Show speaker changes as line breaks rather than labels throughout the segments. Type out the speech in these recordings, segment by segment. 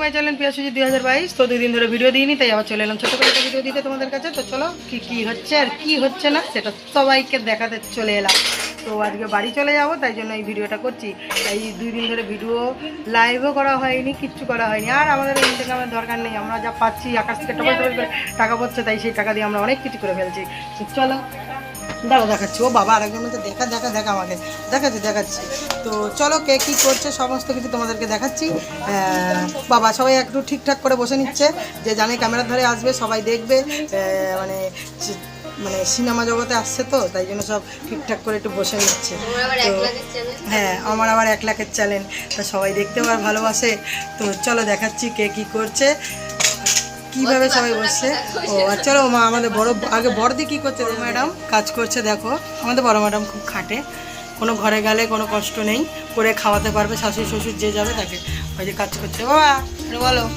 My channel পিয়াসুজি দুই হাজার বাইশ। তো দুই দিন ধরে ভিডিও দিইনি, তাই আবার চলে এলাম ছোটো করে একটা ভিডিও দিতে তোমাদের কাছে। তো চলো, কি কি হচ্ছে আর কি হচ্ছে না, সেটা সবাইকে দেখাতে চলে এলাম। তো আজকে বাড়ি চলে যাব, তাই জন্য এই ভিডিওটা করছি। তাই দুই দিন ধরে ভিডিও লাইভও করা হয়নি, কিচ্ছু করা হয়নি। আর আমাদের ইনকামের দরকার নেই, আমরা যা পাচ্ছি, আকাশ থেকে টপাল করে টাকা পড়ছে, তাই সেই টাকা দিয়ে আমরা অনেক কিছু করে ফেলছি। চলো দাঁড়া দেখাচ্ছি। ও বাবা আরেকজন বলছে দেখা দেখা দেখা আমাকে। দেখাচ্ছি দেখাচ্ছি। তো চলো কে কী করছে সমস্ত কিছু তোমাদেরকে দেখাচ্ছি। বাবা সবাই একটু ঠিকঠাক করে বসে নিচ্ছে। যে জানে ক্যামেরার ধরে আসবে সবাই দেখবে। মানে মানে সিনেমা জগতে আসছে তো তাই জন্য সব ঠিকঠাক করে একটু বসে নিচ্ছে। তো হ্যাঁ আমার আবার এক লাখের চ্যানেল তা সবাই দেখতেও আবার ভালোবাসে। তো চলো দেখাচ্ছি কে কী করছে। কীভাবে সবাই বসছে? ও আর চলো মা আমাদের বড় আগে বড়দি কি করছে ম্যাডাম কাজ করছে দেখো। আমাদের বড় ম্যাডাম খুব খাটে। কোনো ঘরে গেলে কোনো কষ্ট নেই। করে খাওয়াতে পারবে শাশুড়ি শ্বশুর যে যাবে তাকে। ওই যে কাজ করছে। বাবা বলো।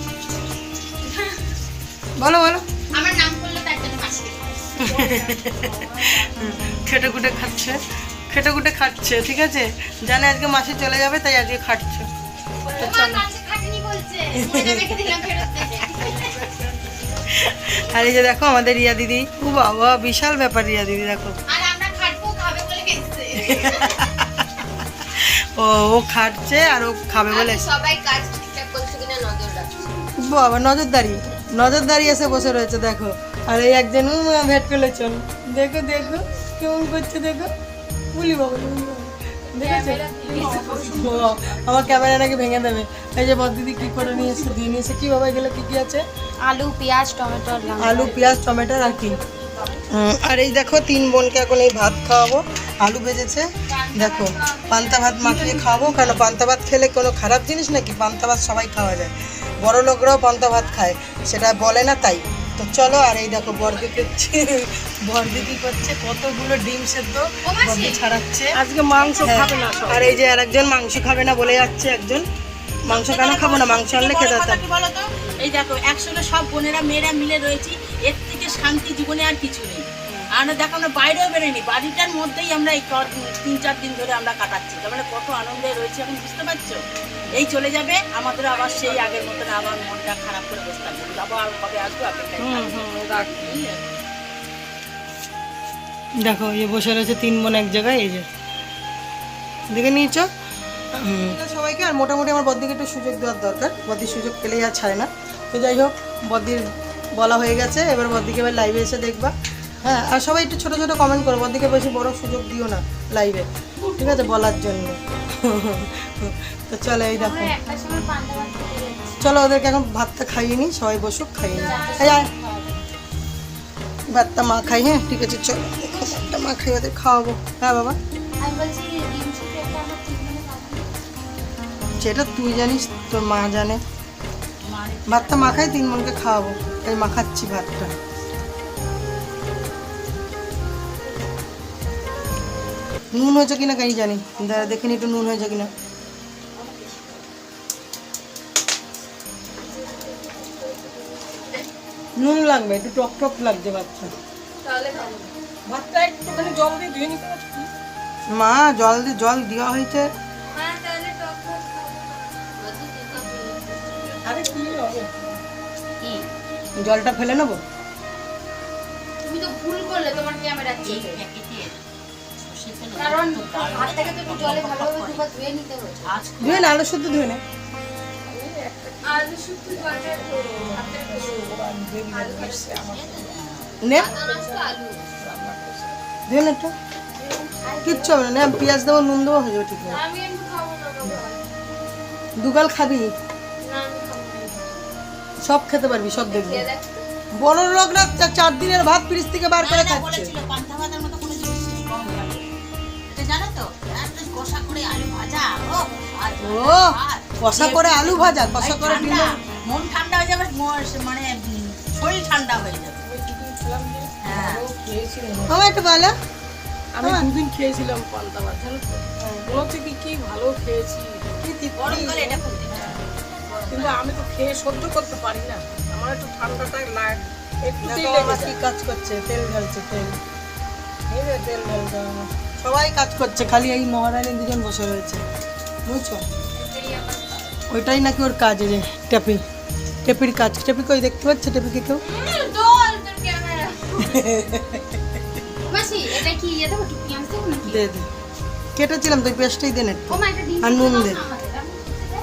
বলো বলো।
আমার নাম করল তার জন্য
খেটে খুটে খাচ্ছে। খেটে খুটে খাচ্ছে ঠিক আছে? জানে আজকে মাসে চলে যাবে তাই আজকে খাটছে। চলো। আর এই যে দেখো আমাদের রিয়া দিদি ও বাবা বিশাল ব্যাপার রিয়া দিদি দেখো। ও ও খাটছে আর ও খাবে বলে।
সবাই কাজ ঠিকঠাক করছে কিনা নজর রাখছে।
বাবা নজরদারি। নজরদারি এসে বসে রয়েছে দেখো। আর এই একজন ভেট করলে চল দেখো দেখো কেমন করছে দেখো। বলি বাবা বলি বাবা। আমার ভেঙে দেবে। এই যে বদিদি কি করে নিয়ে এসে দিয়ে নিয়ে এসে কি বাবা এগুলো কি কি আছে?
আলু পেঁয়াজ টমেটো
আলু পেঁয়াজ টমেটো আর কি? আর এই দেখো তিন বোনকে এখন এই ভাত খাওয়াবো। আলু ভেজেছে। দেখো পান্তা ভাত মাখিয়ে খাওয়াবো কেন পান্তা ভাত খেলে কোনো খারাপ জিনিস নাকি? পান্তা ভাত সবাই খাওয়া যায়। বড় লোকরাও পান্তা ভাত খায়। সেটা বলে না তাই। তো চলো আর এই দেখো বর্দি করছে বর্দি কি করছে? কতগুলো ডিম সেদ্ধ বর্দি ছাড়াচ্ছে। আজকে মাংস খাবে না আর এই যে আরেকজন মাংস খাবে না বলে যাচ্ছে একজন। মাংস কেন খাব না? মাংস আনলে খেতে হতাম
এই দেখো একসঙ্গে সব বোনেরা মেয়েরা মিলে রয়েছি। এর থেকে শান্তি জীবনে আর কিছু নেই। আর দেখো আমরা বাইরেও বেরোয়নি। বাড়িটার মধ্যেই আমরা এই তিন চার দিন ধরে আমরা কাটাচ্ছি। তার মানে কত আনন্দে রয়েছে এখন বুঝতে পারছ? এই চলে যাবে আমাদের আবার সেই আগের মতন আবার মনটা খারাপ করে বসে থাকবে। আবার কবে আসব।
দেখো এই বসে রয়েছে তিন বোন এক জায়গায় এই যে। দেখে নিয়েছ? সবাইকে আর মোটামুটি আমার বদ্দিকে একটু সুযোগ দেওয়ার দরকার। বদ্দির সুযোগ পেলেই আর ছাড়ে না। তো যাই হোক বদ্দির বলা হয়ে গেছে। এবার বদ্দিকে এবার লাইভে এসে দেখবা। হ্যাঁ আর সবাই একটু ছোটো ছোটো কমেন্ট করব বদ্দিকে বেশি বড় সুযোগ দিও না লাইভে ঠিক আছে, বলার জন্য। তো চলো, এই দেখো। চলো, ওদেরকে এখন ভাতটা খাইয়ে নিই, সবাই বসুক, খাইয়ে নিই। ভাতটা মা খাই হ্যাঁ ঠিক আছে, চলো ভাতটা মা খাই, ওদের খাওয়াবো। হ্যাঁ বাবা। সেটা তুই জানিস, তোর মা জানে। ভাতটা মাখাই তিন মনকে খাওয়াবো। তাই মাখাচ্ছি ভাতটা। নুন হয়েছে কিনা কাই জানি। দাঁড়া দেখে নি একটু নুন হয়েছে কিনা। নুন লাগবে একটু টক টক লাগছে ভাতটা
ভাতটা একটুখানি জল দিয়ে ধুয়ে নিতে
মা জল দিয়ে জল দেওয়া হয়েছে।
হ্যাঁ তাহলে টক টক
আরে কি হবে?
কি?
জলটা ফেলে নেব?
তুমি তো ভুল করলে তোমার ক্যামেরা কারণ ভাতটাকে তো একটু জলে ভালোভাবে দুবার ধুয়ে নিতে হয়েছে
ধুয়ে না আলু শুদ্ধ ধুয়ে নে।
আলু শুধু জলটা
নে। ধুয়ে নে একটু। কিচ্ছু হবে না পেঁয়াজ দেবো নুন দেবো হয়ে যাবে ঠিক আছে দুগাল খাবি? সব খেতে পারবি সব দেখবি। বড় লোকরা চার দিনের ভাত ফ্রিজ থেকে বার করে খাচ্ছে।
জানো তো? একটা কষা করে আলু ভাজা। ও
ও কষা করে আলু ভাজা কষা করে
মন ঠান্ডা হয়ে যাবে মানে শরীর ঠান্ডা হয়ে যাবে। হ্যাঁ।
আমার একটু বলো।
আমি দুদিন খেয়েছিলাম পান্তা ভাত জানো তো? মনে হচ্ছে কি কি ভালো খেয়েছি।
গরমকালে এটা
কিন্তু আমি তো খেয়ে সহ্য করতে পারি না। আমার একটু ঠান্ডাটা লাগ
কাজ করছে? তেল ঢালছে তেল। তেল ঢালছে আমার। সবাই কাজ করছে খালি এই মহারানী দুজন বসে রয়েছে। বুঝছ? ওইটাই নাকি ওর কাজ যে ট্যাপি। টেপির কাজ। টেপি কই দেখতে পাচ্ছে? টেপিকে কেউ?
ইয়ে
দে দে। কেটেছিলাম তুই পেস্টটাই
ডিম
আর নুন দে।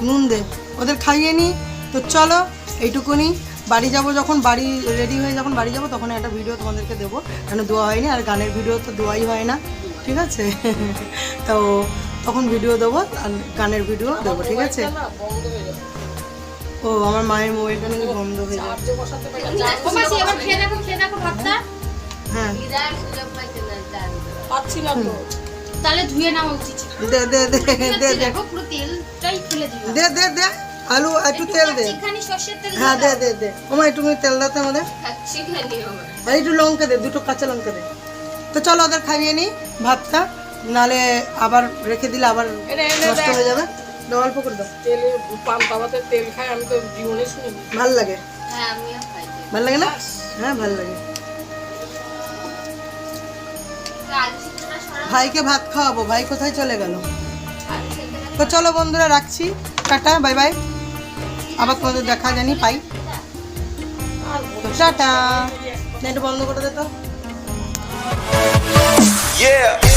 নুন দে। ওদের খাইয়ে নি। তো চলো এইটুকুনি। বাড়ি যাব যখন বাড়ি রেডি হয়ে যখন বাড়ি যাব তখন একটা ভিডিও তোমাদেরকে দেবো। কেন দেওয়া হয়নি আর গানের ভিডিও তো দেওয়াই হয় না। ঠিক আছে? তো তখন ভিডিও দেবো আর গানের ভিডিও দেবো ঠিক আছে? ও আমার মায়ের মোবাইলটা নাকি বন্ধ হয়ে যাবে
চার্জে বসাতে পারি
ও মাসি এবার খেয়ে দেখো খেয়ে দেখো ভাতটা।
হ্যাঁ।
পাচ্ছি তো।
তাহলে ধুয়ে নেওয়া উচিত
দে দে দে দে দে।
পুরো তেলটাই ফেলে দিল
দে দে দে। আলু একটু তেল দে।
একটুখানি সর্ষের তেল
হ্যাঁ দে দে দে। ওমা একটু তেল দাও তো আমাদের। একটু লঙ্কা দে দুটো কাঁচা লঙ্কা দে। তো চলো ওদের খাইয়ে নিই ভাতটা নালে আবার রেখে দিলে আবার নষ্ট হয়ে যাবে। অল্প করে দাও।
তেলে পান্তা ভাতের তেল খাই আমি তো জীবনে শুনি
ভালো লাগে?
হ্যাঁ আমিও খাই
ভালো লাগে না? হ্যাঁ ভালো লাগে। ভাইকে ভাত খাওয়াবো ভাই কোথায় চলে গেল? তো চলো বন্ধুরা রাখছি। Tata bye bye. আবার তোমাদের দেখা জানি পাই। তো টাটা। নেট বন্ধ করে দে তো।
Yeah.